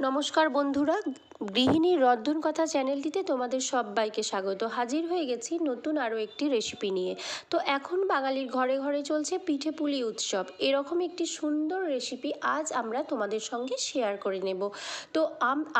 নমস্কার বন্ধুরা গৃহিণীর রন্ধন কথা চ্যানেলটিতে তোমাদের সবাইকে স্বাগত। হাজির হয়ে গেছি নতুন আরও একটি রেসিপি নিয়ে। তো এখন বাঙালির ঘরে ঘরে চলছে পিঠে পুলি উৎসব। এরকম একটি সুন্দর রেসিপি আজ আমরা তোমাদের সঙ্গে শেয়ার করে নেব। তো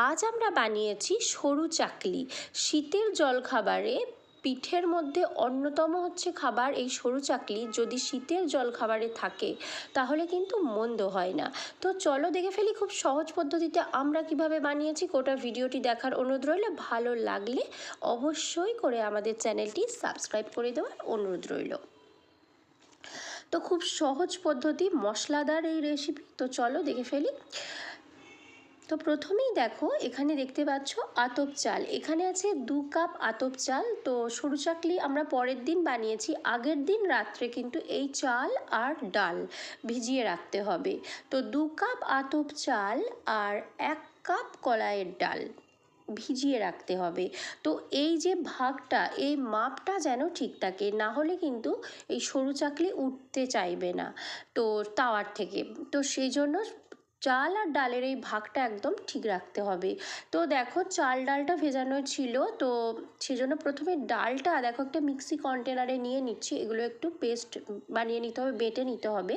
আজ আমরা বানিয়েছি সরু চাকলি। শীতের জলখাবারে পিঠের মধ্যে অন্যতম হচ্ছে খাবার এই সরু চাকলি। যদি শীতের জল খাবারে থাকে, তাহলে কিন্তু মন্দ হয় না। তো চলো দেখে ফেলি খুব সহজ পদ্ধতিতে আমরা কীভাবে বানিয়েছি। গোটা ভিডিওটি দেখার অনুরোধ রইল। ভালো লাগলে অবশ্যই করে আমাদের চ্যানেলটি সাবস্ক্রাইব করে দেওয়ার অনুরোধ রইল। তো খুব সহজ পদ্ধতি, মশলাদার এই রেসিপি তো চলো দেখে ফেলি। তো প্রথমেই দেখো, এখানে দেখতে পাচ্ছ আতপ চাল। এখানে আছে দু কাপ আতপ চাল। তো সরু চাকলি আমরা পরের দিন বানিয়েছি। আগের দিন রাত্রে কিন্তু এই চাল আর ডাল ভিজিয়ে রাখতে হবে। তো দু কাপ আতপ চাল আর এক কাপ কলাইয়ের ডাল ভিজিয়ে রাখতে হবে। তো এই যে ভাগটা, এই মাপটা যেন ঠিক থাকে, না হলে কিন্তু এই সরু চাকলি উঠতে চাইবে না। তো তাওয়ার থেকে। তো সেই জন্য চাল আর ডালের এই ভাগটা একদম ঠিক রাখতে হবে। তো দেখো চাল ডালটা ভেজানো ছিল, তো সেজন্য প্রথমে ডালটা দেখো একটা মিক্সি কন্টেনারে নিয়ে নিচ্ছি, এগুলো একটু পেস্ট বানিয়ে নিতে হবে, বেটে নিতে হবে।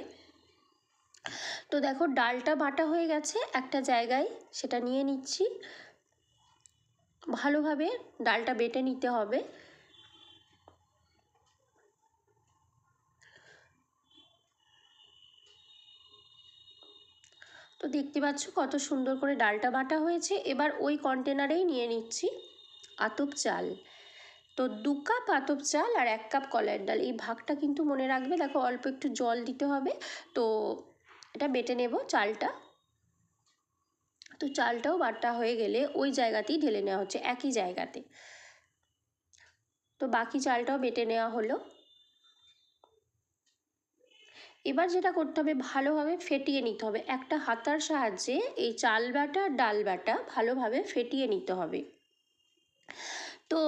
তো দেখো ডালটা বাটা হয়ে গেছে, একটা জায়গায় সেটা নিয়ে নিচ্ছি। ভালোভাবে ডালটা বেটে নিতে হবে। তো দেখতে পাচ্ছ কত সুন্দর করে ডালটা বাটা হয়েছে। এবার ওই কন্টেনারেই নিয়ে নিচ্ছি আতপ চাল। তো দু কাপ আতপ চাল আর এক কাপ কলার ডাল। এই ভাগটা কিন্তু মনে রাখবে, দেখো অল্প একটু জল দিতে হবে। তো এটা বেটে নেব চালটা। তো চালটাও বাটা হয়ে গেলে ওই জায়গাতেই ঢেলে নেওয়া হচ্ছে, একই জায়গাতে। তো বাকি চালটাও বেটে নেওয়া হলো। এবার যেটা করতে হবে, ভালোভাবে ফেটিয়ে নিতে হবে। একটা হাতার সাহায্যে এই চাল বাটা, ডাল বাটা ভালোভাবে ফেটিয়ে নিতে হবে। তো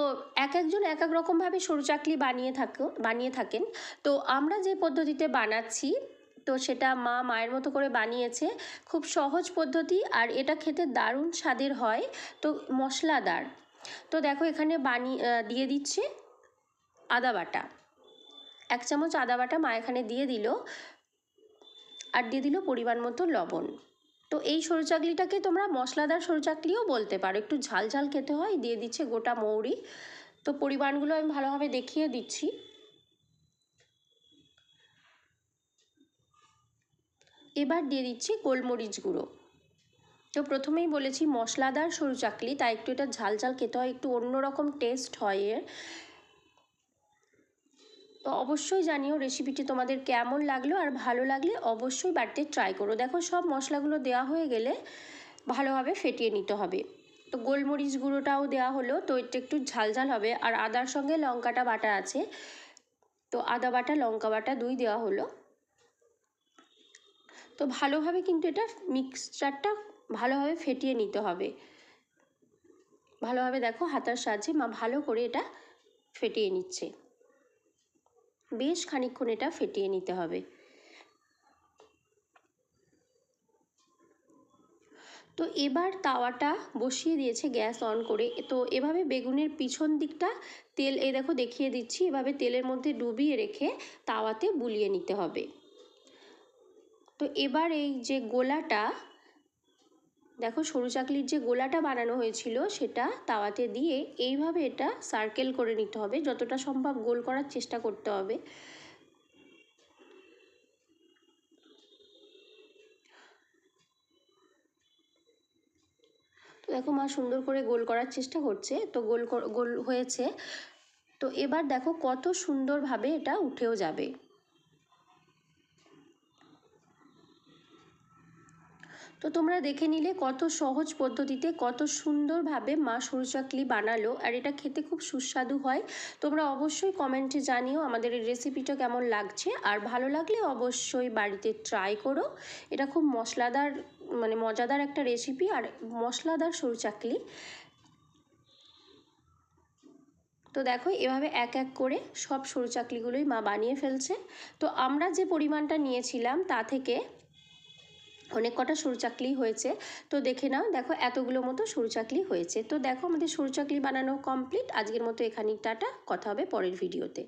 এক একজন এক এক রকমভাবে সরু চাকলি বানিয়ে থাকো বানিয়ে থাকেন। তো আমরা যে পদ্ধতিতে বানাচ্ছি, তো সেটা মা মায়ের মতো করে বানিয়েছে। খুব সহজ পদ্ধতি আর এটা খেতে দারুণ স্বাদের হয়। তো মশলাদার। তো দেখো এখানে বানিয়ে দিয়ে দিচ্ছে আদা বাটা। এক চামচ আদা বাটা মা এখানে দিয়ে দিল আর দিয়ে দিল পরিমাণ মতো লবণ। তো এই সরু চাকলিটাকে তোমরা মশলাদার সরু চাকলিও বলতে পারো। একটু ঝাল ঝাল খেতে হয়, দিয়ে দিচ্ছে গোটা মৌরি। তো পরিমাণগুলো আমি ভালোভাবে দেখিয়ে দিচ্ছি। এবার দিয়ে দিচ্ছি গোলমরিচ গুঁড়ো। তো প্রথমেই বলেছি মশলাদার সরু চাকলি তাই একটু এটা ঝাল ঝাল খেতে হয়, একটু অন্যরকম টেস্ট হয় এর। তো অবশ্যই জানিও রেসিপিটি তোমাদের কেমন লাগল আর ভালো লাগলে অবশ্যই বাড়িতে ট্রাই করো। দেখো সব মশলাগুলো দেওয়া হয়ে গেলে ভালোভাবে ফেটিয়ে নিতে হবে। তো গোলমরিচ গুঁড়োটাও দেওয়া হলো, তো এটা একটু ঝাল ঝাল হবে। আর আদার সঙ্গে লঙ্কাটা বাটা আছে, তো আদা বাটা, লঙ্কা বাটা দুই দেওয়া হলো। তো ভালোভাবে কিন্তু এটা মিক্সচারটা ভালোভাবে ফেটিয়ে নিতে হবে। ভালোভাবে দেখো হাতার সাহায্যে মা ভালো করে এটা ফেটিয়ে নিচ্ছে। বেশ খানিকক্ষণ এটা ফেটিয়ে নিতে হবে। তো এবার তাওয়াটা বসিয়ে দিয়েছে গ্যাস অন করে। তো এভাবে বেগুনের পিছন দিকটা তেল এ দেখো দেখিয়ে দিচ্ছি, এভাবে তেলের মধ্যে ডুবিয়ে রেখে তাওয়াতে বুলিয়ে নিতে হবে। তো এবার এই যে গোলাটা দেখো সরু চাকলির যে গোলাটা বানানো হয়েছিল, সেটা তাওয়াতে দিয়ে এইভাবে এটা সার্কেল করে নিতে হবে। যতটা সম্ভব গোল করার চেষ্টা করতে হবে। তো দেখো মা সুন্দর করে গোল করার চেষ্টা করছে। তো গোল গোল হয়েছে। তো এবার দেখো কত সুন্দরভাবে এটা উঠেও যাবে। তো তোমরা দেখে নিলে কত সহজ পদ্ধতিতে কত সুন্দরভাবে মা সরুচাকলি বানালো আর এটা খেতে খুব সুস্বাদু হয়। তোমরা অবশ্যই কমেন্টে জানিও আমাদের এই রেসিপিটা কেমন লাগছে। আর ভালো লাগলে অবশ্যই বাড়িতে ট্রাই করো। এটা খুব মশলাদার মানে মজাদার একটা রেসিপি আর মশলাদার সরু চাকলি তো দেখো এভাবে এক এক করে সব সরু চাকলিগুলোই মা বানিয়ে ফেলছে। তো আমরা যে পরিমাণটা নিয়েছিলাম তা থেকে অনেক কটা সরু চাকলি হয়েছে। তো দেখে নাও, দেখো এতগুলো মতো সরু চাকলি হয়েছে। তো দেখো আমাদের সরু চাকলি বানানো কমপ্লিট আজকের মতো এখানেই টাটা, কথা হবে পরের ভিডিওতে